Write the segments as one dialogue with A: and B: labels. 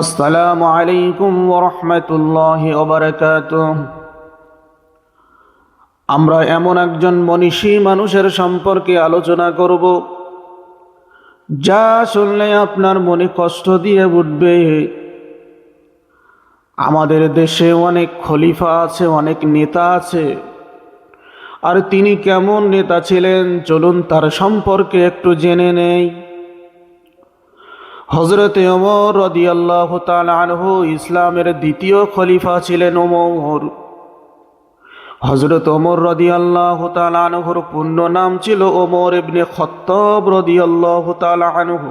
A: আসসালামু আলাইকুম ওরহমতুল্লাহ ওবরাকাত আমরা এমন একজন মনীষী মানুষের সম্পর্কে আলোচনা করব, যা শুনলে আপনার মনে কষ্ট দিয়ে উঠবে। আমাদের দেশে অনেক খলিফা আছে, অনেক নেতা আছে, আর তিনি কেমন নেতা ছিলেন? চলুন তার সম্পর্কে একটু জেনে নেই। হজরতে ওমর রদিয়াল্লাহ আনহু ইসলামের দ্বিতীয় খলিফা ছিলেন ওমর। হজরত ওমর রদিয়াল্লাহ আনহুর পূর্ণ নাম ছিল ওমর ইবনে খত্তব রদিয়াল্লাহ আনহু।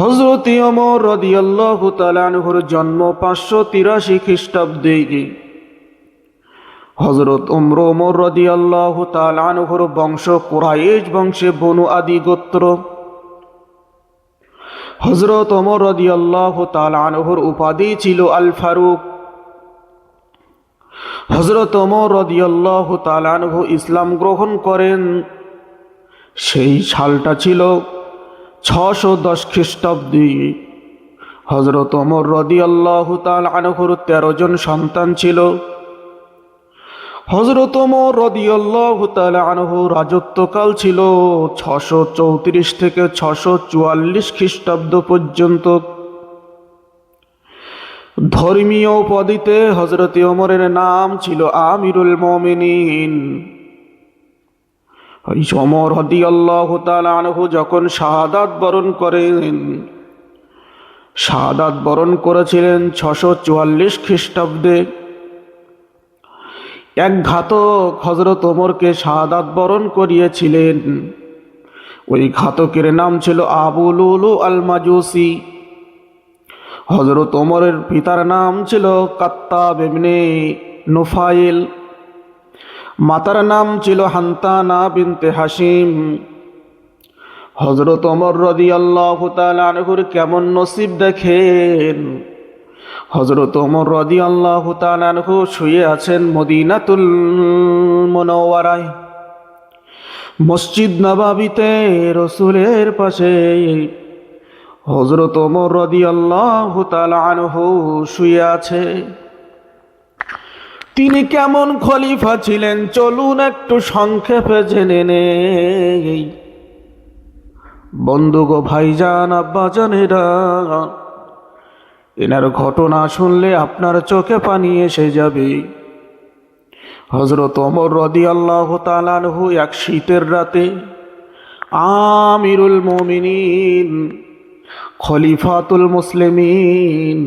A: হজরত ওমর রদিয়াল্লাহ আনহুর জন্ম পাঁচশো তিরাশি খ্রিস্টাব্দে। হজরত উমর ওমর রদিয়াল্লাহ আনহুর বংশ কুরাইশ বংশে বনু আদি গোত্র। হজরত ওমর রদিয়াল্লাহ আনহুর উপাধি ছিল আল ফারুক হজরত ওমর রদিয়াল্লাহ আনহু ইসলাম গ্রহণ করেন। সেই সালটা ছিল ছশো দশ খ্রিস্টাব্দে। হজরত ওমর রদিয়াল্লাহ আনহুর তেরো জন সন্তান ছিল। হজরত ওমর রদিয়াল্লাহ আনহু রাজত্বকাল ছিল ছশো চৌত্রিশ থেকে ছশো চুয়াল্লিশ খ্রিস্টাব্দ পর্যন্ত। ধর্মীয় উপাধিতে হজরত ওমরের নাম ছিল আমিরুল মমিনিন। ওমর হদিয়াল্লাহ আনহু যখন শাহাদাত বরণ করেন, শাহাদাত বরণ করেছিলেন ছশো চুয়াল্লিশ খ্রিস্টাব্দে। এক ঘাতক হজরত ওমরকে শাহাদাত বরণ করিয়েছিলেন। ওই ঘাতকের নাম ছিল আবুল উলু আল মাজুসি হজরত ওমরের পিতার নাম ছিল কাত্তা বেমনে নুফাইল। মাতার নাম ছিল হান্তানা বিনতে হাসিম হজরত ওমর রদি আল্লাহ আনহুর কেমন নসিব দেখেন। হজরত ওমর রদি আল্লাহ তালানহু শুয়ে আছেন মদিনাতুল মনোয়ারায় মসজিদ নবাবিতে রসুলের পাশে। হজরত ওমর রদি আল্লাহ তালানহু শুয়ে আছে। তিনি কেমন খলিফা ছিলেন? চলুন একটু সংক্ষেপে জেনে নেই। বন্ধু গো ভাইজান, আব্বাজানেরা এনার ঘটনা শুনলে আপনার চোখে পানি এসে যাবে। হজরত অমর রদি আল্লাহ তালানহু এক শীতের রাতে আমিরুল মমিনিন, খলিফাতুল মুসলিমিন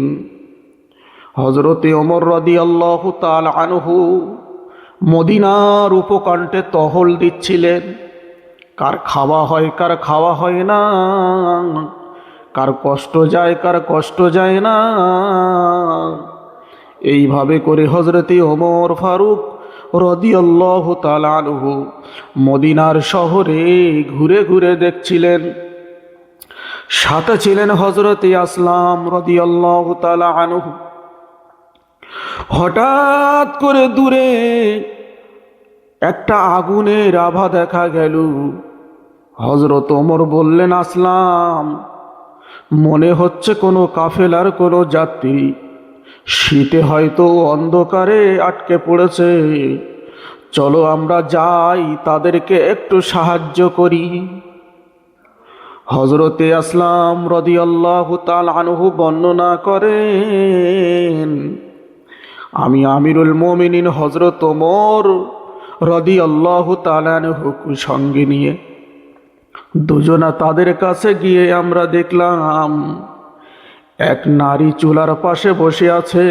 A: হজরতে অমর রদি আল্লাহ তালানহু মদিনার উপকণ্ঠে তহল দিচ্ছিলেন। কার খাওয়া হয়, কার খাওয়া হয় না। কার কষ্ট যায়, কার কষ্ট যায় না। এইভাবে করে হজরতে ওমর ফারুক রদিয়াল্লাহ তালানহু মদিনার শহরে ঘুরে ঘুরে দেখছিলেন। সাথে ছিলেন হজরতে আসলাম রদিয়াল্লাহ তালানহু হঠাৎ করে দূরে একটা আগুনের আভা দেখা গেল। হজরত ওমর বললেন, আসলাম। মনে হচ্ছে কোনো কাফেলার কোনো যাত্রী। শীতে হয়তো অন্ধকারে আটকে পড়েছে। চলো আমরা যাই, তাদেরকে একটু সাহায্য করি। হজরতে আসলাম রদি আল্লাহ তাল আনহু বর্ণনা করেন, আমি আমিরুল মোমিনিন হজরত ওমর রদি আল্লাহ তালানহুকে সঙ্গে নিয়ে দুজনা তাদের কাছে গিয়ে আমরা দেখলাম এক নারী চুলার পাশে বসে আছে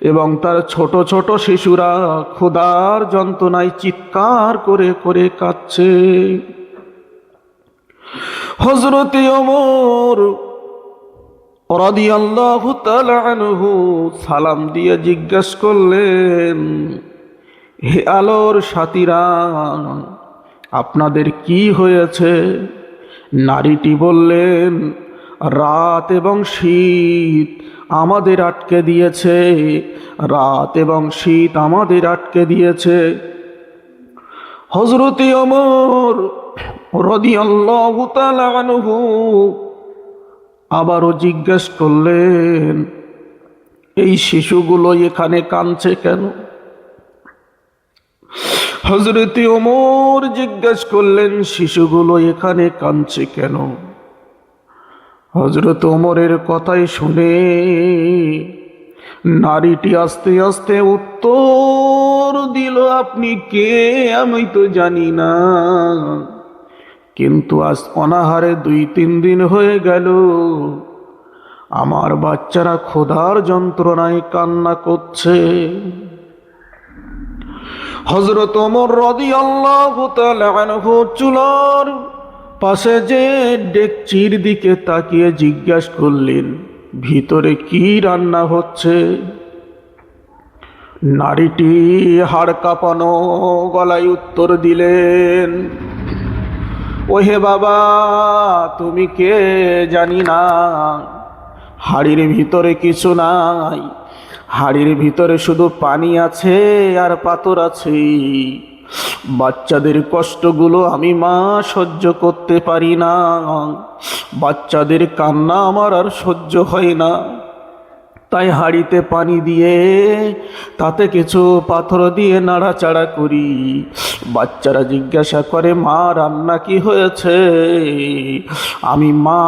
A: এবং তার ছোট ছোট শিশুরা ক্ষুধার যন্ত্রণায় চিৎকার করে করে কাঁদছে। হজরতে আনহু সালাম দিয়ে জিজ্ঞেস করলেন, হে আলোর সাথীরা আপনাদের কি হয়েছে? নারীটি বললেন, রাত এবং শীত আমাদের আটকে দিয়েছে। রাত এবং শীত আমাদের আটকে দিয়েছে। হজরতি অমর রদিয়াল্লাহু আবারও জিজ্ঞেস করলেন, এই শিশুগুলো এখানে কাঁদছে কেন? হজরতে ওমর জিজ্ঞেস করলেন, শিশুগুলো এখানে কাঁদছে কেন? হজরত ওমরের কথাই শুনে নারীটি আস্তে আস্তে উত্তর দিল, আপনি কে? আমি তো জানি না। কিন্তু আজ অনাহারে দুই তিন দিন হয়ে গেল। আমার বাচ্চারা ক্ষুধার যন্ত্রণায় কান্না করছে। হজরত আল্লাহ চুলার পাশে যে ডেকচির দিকে তাকিয়ে জিজ্ঞাস করলেন, ভিতরে কি রান্না হচ্ছে? নারীটি হাড় কাঁপানো, গলায় উত্তর দিলেন, ওহে বাবা, তুমি কে জানি না, হাড়ির ভিতরে কিছু নাই। হাড়ির ভিতরে শুধু পানি আছে আর পাথর আছে বাচ্চাদের কষ্টগুলো আমি মা সহ্য করতে পারি না। বাচ্চাদের কান্না আমার আর সহ্য হয় না। তাই হাঁড়িতে পানি দিয়ে তাতে কিছু পাথর দিয়ে নাড়াচাড়া করি। বাচ্চারা জিজ্ঞাসা করে, মা, রান্না কি হয়েছে? আমি, মা,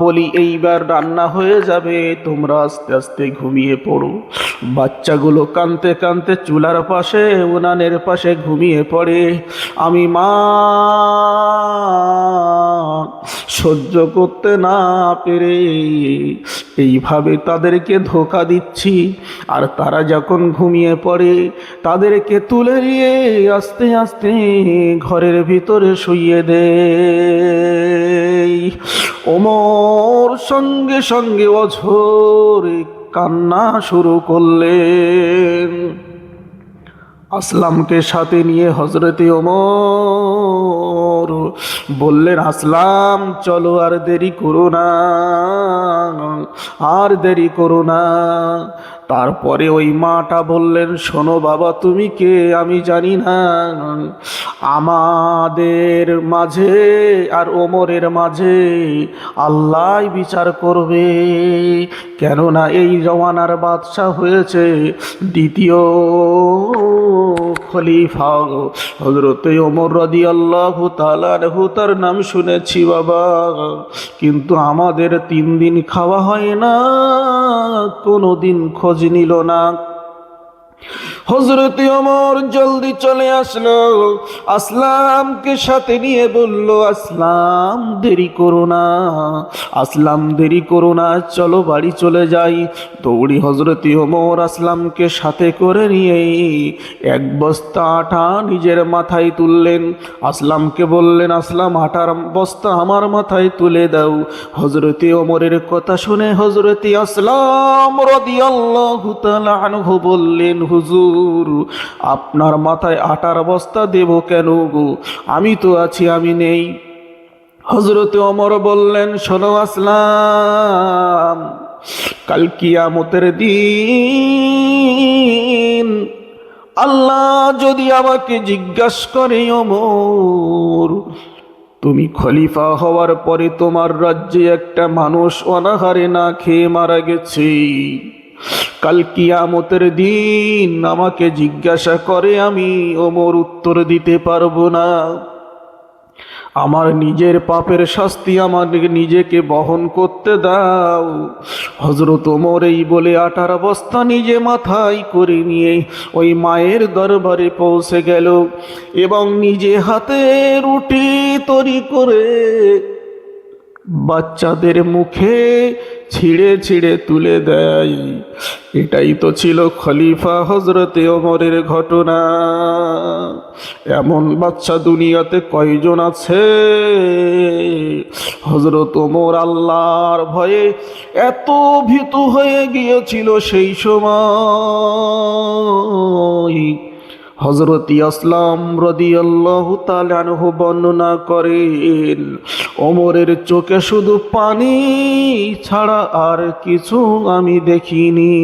A: বলি, এইবার রান্না হয়ে যাবে, তোমরা আস্তে আস্তে ঘুমিয়ে পড়ো। বাচ্চাগুলো কানতে কানতে চুলার পাশে, উনানের পাশে ঘুমিয়ে পড়ে। আমি, মা, সহ্য করতে না পেরে। এইভাবে তাদেরকে ধোকা দিচ্ছি। আর তারা যখন ঘুমিয়ে পড়ে, তাদেরকে তুলে নিয়ে আস্তে আস্তে ঘরের ভিতরে শুইয়ে দে ওমর সঙ্গে সঙ্গে অঝরে কান্না শুরু করলেন। আসলামকে সাথে নিয়ে হজরতে ওমর বললেন, আসলাম, চলো আর দেরি করো না, আর দেরি করো না। তারপরে ওই মাটা বললেন, শোনো বাবা, তুমি কে? আমি জানি না। আমাদের মাঝে আর ওমরের মাঝে আল্লাহ বিচার করবে। কেননা এই জওয়ানার বাদশাহ হয়েছে দ্বিতীয় খলিফা। হজরত ওমর রদি আল্লাহ তালাহু তার নাম শুনেছি বাবা। কিন্তু আমাদের তিন দিন খাওয়া হয় না কোনো দিন খোঁজ নিল না। হজরত অমর জলদি চলে আসলো। আসলামকে সাথে নিয়ে বলল, আসলাম দেরি করো না, আসলাম দেরি করো না, চলো বাড়ি চলে যাই। দৌড়ি হজরত অমর আসলামকে সাথে করে নিয়ে এক বস্তা আটা নিজের মাথায় তুললেন। আসলামকে বললেন, আসলাম, আটার বস্তা আমার মাথায় তুলে দাও। হজরতে ওমরের কথা শুনে হজরতে আসলাম রদি আল্লাহ বললেন, হুজুর আপনার মাথায় আটার বস্তা দেব কেন গো? আমি তো আছি, আমি নেই। হজরতে অমর বললেন, শোনো আসলাম। কাল কিয়ামতের দিন আল্লাহ যদি আমাকে জিজ্ঞাসা করে অমর তুমি খলিফা হওয়ার পরে তোমার রাজ্যে একটা মানুষ অনাহারে না খেয়ে মারা গেছে। কাল কিয়ামতের দিন আমাকে জিজ্ঞাসা করে, আমি ওমর উত্তর দিতে পারব না। আমার নিজের পাপের শাস্তি আমার নিজেকে বহন করতে দাও। হজরত ওমর এই বলে আটার অবস্থা নিজে মাথায় করে নিয়ে ওই মায়ের দরবারে পৌঁছে গেল এবং নিজে হাতে রুটি তৈরি করে বাচ্চাদের মুখে ছিঁড়ে ছিঁড়ে তুলে দেয়। এটাই তো ছিল খলিফা হজরতে ওমরের ঘটনা। এমন বাচ্চা দুনিয়াতে কয়জন আছে? হজরত ওমর আল্লাহর ভয়ে এত ভীতু হয়ে গিয়েছিল সেই সময়। হজরত আসলাম রদিয়াল্লাহু তালানহু বর্ণনা করেন, ওমরের চোখে শুধু পানি ছাড়া আর কিছু আমি দেখিনি।